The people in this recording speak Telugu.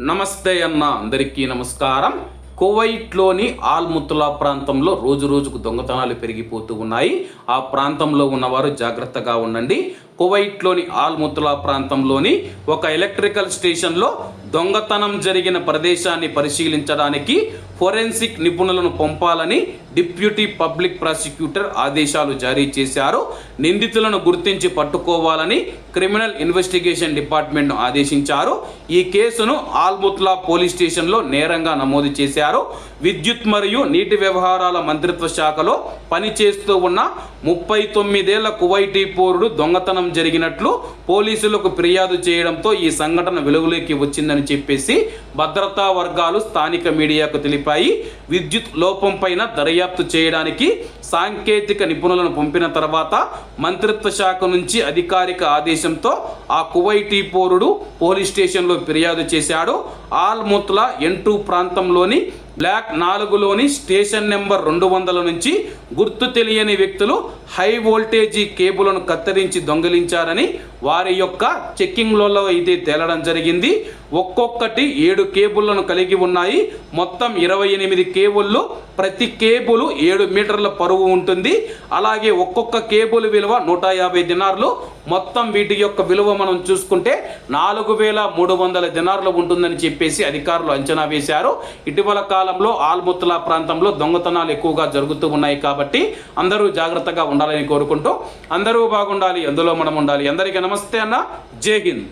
నమస్తే అన్న అందరికీ నమస్కారం. కువైట్లోని ఆల్ముతులా ప్రాంతంలో రోజు రోజుకు దొంగతనాలు పెరిగిపోతూ ఉన్నాయి. ఆ ప్రాంతంలో ఉన్నవారు జాగ్రత్తగా ఉండండి. కువైట్లోని ఆల్ముతులా ప్రాంతంలోని ఒక ఎలక్ట్రికల్ స్టేషన్లో దొంగతనం జరిగిన ప్రదేశాన్ని పరిశీలించడానికి ఫోరెన్సిక్ నిపుణులను పంపాలని డిప్యూటీ పబ్లిక్ ప్రాసిక్యూటర్ ఆదేశాలు జారీ చేశారు. నిందితులను గుర్తించి పట్టుకోవాలని క్రిమినల్ ఇన్వెస్టిగేషన్ డిపార్ట్మెంట్ను ఆదేశించారు. ఈ కేసును ఆల్ముత్లా పోలీస్ స్టేషన్లో నేరంగా నమోదు చేశారు. విద్యుత్ మరియు నీటి వ్యవహారాల మంత్రిత్వ శాఖలో పనిచేస్తూ ఉన్న ముప్పై తొమ్మిదేళ్ళ కువైటీ పౌరుడు దొంగతనం జరిగినట్లు పోలీసులకు ఫిర్యాదు చేయడంతో ఈ సంఘటన వెలుగులోకి వచ్చిందని చెప్పేసి భద్రతా వర్గాలు స్థానిక మీడియాకు తెలిపాయి. విద్యుత్ లోపం పైన దర్యాప్తు చేయడానికి సాంకేతిక నిపుణులను పంపిన తర్వాత మంత్రిత్వ శాఖ నుంచి అధికారిక ఆదేశంతో ఆ కువైటీ పౌరుడు పోలీస్ స్టేషన్లో ఫిర్యాదు చేశాడు. ఆల్ ముత్లా ఎంటూ ప్రాంతంలోని బ్లాక్ నాలుగులోని స్టేషన్ నెంబర్ రెండు వందల నుంచి గుర్తు తెలియని వ్యక్తులు హై వోల్టేజీ కేబులను కత్తిరించి దొంగిలించారని వారి యొక్క చెక్కింగ్లలో అయితే తేలడం జరిగింది. ఒక్కొక్కటి ఏడు కేబుల్లను కలిగి ఉన్నాయి. మొత్తం ఇరవై ఎనిమిది కేబుల్లు ప్రతి కేబుల్ ఏడు మీటర్ల పరువు ఉంటుంది. అలాగే ఒక్కొక్క కేబుల్ విలువ నూట యాభై దినార్లు. మొత్తం వీటి యొక్క విలువ మనం చూసుకుంటే నాలుగు వేల మూడు వందల దినార్లు ఉంటుందని చెప్పేసి అధికారులు అంచనా వేశారు. ఇటీవల కాలంలో ఆల్ముత్తలా ప్రాంతంలో దొంగతనాలు ఎక్కువగా జరుగుతూ ఉన్నాయి కాబట్టి అందరూ జాగ్రత్తగా ఉండాలని కోరుకుంటూ అందరూ బాగుండాలి అందులో మనం ఉండాలి. అందరికీ నమస్తే అన్న. జై హింద్.